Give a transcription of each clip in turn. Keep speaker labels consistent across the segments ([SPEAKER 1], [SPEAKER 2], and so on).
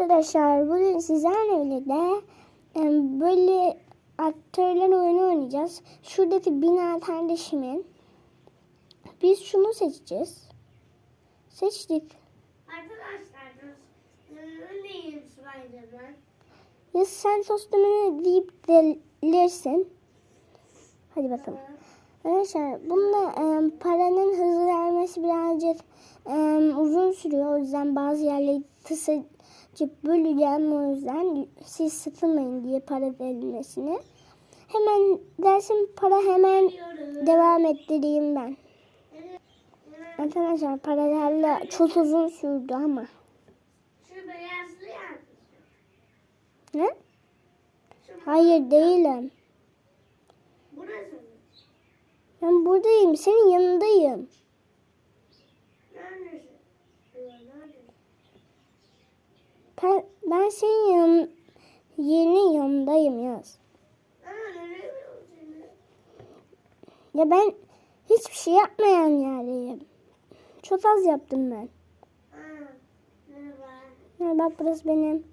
[SPEAKER 1] Arkadaşlar bugün sizlerle birlikte böyle aktörler oyunu oynayacağız. Şuradaki bina kardeşimin. Biz şunu seçeceğiz. Seçtik.
[SPEAKER 2] Arkadaşlar neyim Spiderman?
[SPEAKER 1] Ya sen kostümünü deyip delirsin. Hadi bakalım. Arkadaşlar bunda em, paranın hızlı vermesi birazcık em, uzun sürüyor. O yüzden bazı yerleri kısaca böleceğim. O yüzden siz sıkılmayın diye para verilmesini. Hemen dersin para hemen devam ettireyim ben. Arkadaşlar paralarla çok uzun sürdü ama.
[SPEAKER 2] Şu beyazlı yer.
[SPEAKER 1] Ne? Hayır değilim.
[SPEAKER 2] Burası mı?
[SPEAKER 1] Ben buradayım. Senin yanındayım. Ben, senin yan, yerinin yanındayım yaz. Ya ben hiçbir şey yapmayan yerdeyim. Çok az yaptım ben. Ya bak burası benim.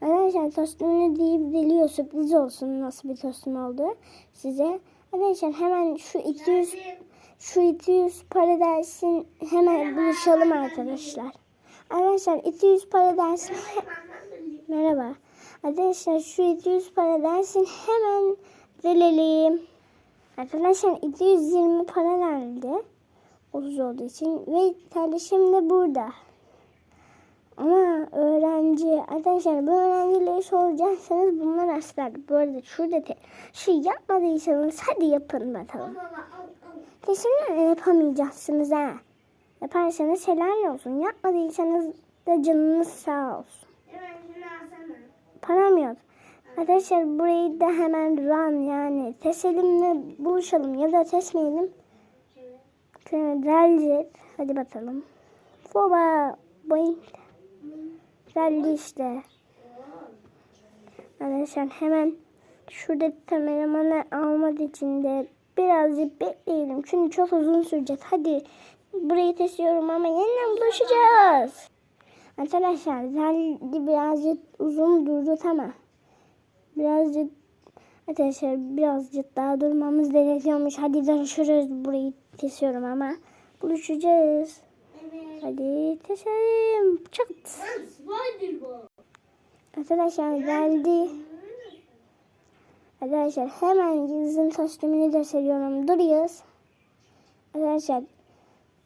[SPEAKER 1] Arkadaşlar kostümünü deyip deliyor. Sürpriz olsun nasıl bir kostüm oldu size. Arkadaşlar hemen şu 200
[SPEAKER 2] Geldim.
[SPEAKER 1] şu 200 para dersin hemen buluşalım arkadaşlar. Arkadaşlar 200 para dersin Merhaba. Arkadaşlar şu 200 para dersin hemen verelim. Arkadaşlar 220 para verdi. 30 olduğu için ve kardeşim de burada. Ama öğrenci, arkadaşlar bu öğrencileri soracaksanız bunlar aslar. Bu arada şurada te, şey yapmadıysanız hadi yapın bakalım. Kesinlikle yapamayacaksınız ha. Yaparsanız helal olsun. Yapmadıysanız da canınız sağ olsun. Param. Arkadaşlar burayı da hemen run yani teselimle buluşalım ya da tesmeyelim. Rally hadi bakalım. Foba boing. Rally işte. Arkadaşlar hemen şurada kameramanı almak için de birazcık bekleyelim. Çünkü çok uzun sürecek. Hadi burayı kesiyorum ama yeniden buluşacağız. Arkadaşlar rally birazcık uzun durdu ama birazcık arkadaşlar birazcık daha durmamız gerekiyormuş. Hadi görüşürüz. Burayı kesiyorum ama buluşacağız.
[SPEAKER 2] Evet.
[SPEAKER 1] Hadi keselim. Çık. Arkadaşlar geldi. Arkadaşlar hemen yüzün kostümünü gösteriyorum. Duruyoruz. Arkadaşlar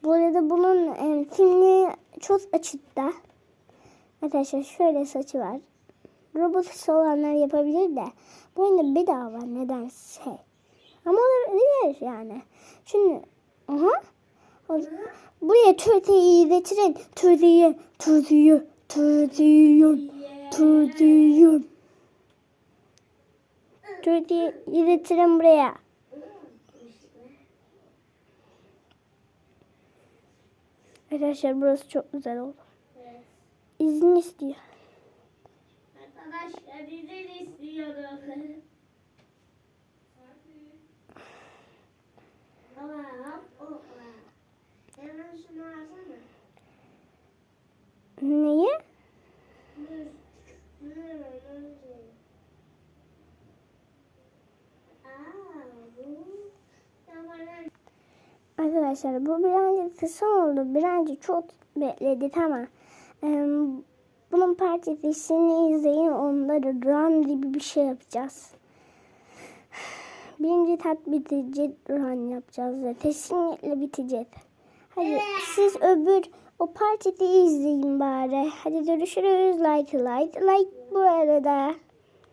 [SPEAKER 1] bu arada bunun e, kimliği çok açıkta. Arkadaşlar şöyle saçı var. Robot olanlar yapabilir de bu oyunda bedava nedense. Ama olabilir yani. Şimdi aha buraya Türkiye'yi getirin. Türkiye, Türkiye, Türkiye, Türkiye. Türkiye'yi getirin buraya. Arkadaşlar burası çok güzel oldu. İzin istiyor.
[SPEAKER 2] Arkadaşlar izin istiyorum.
[SPEAKER 1] Neyi?
[SPEAKER 2] Tamam.
[SPEAKER 1] Arkadaşlar bu birazcık kısa oldu. Birazcık çok bekledik ama em, bunun partisini izleyin. Onda da run gibi bir şey yapacağız. Birinci tat bitecek run yapacağız ve kesinlikle bitecek. Hadi siz öbür o partide izleyin bari. Hadi görüşürüz. Like like like bu arada.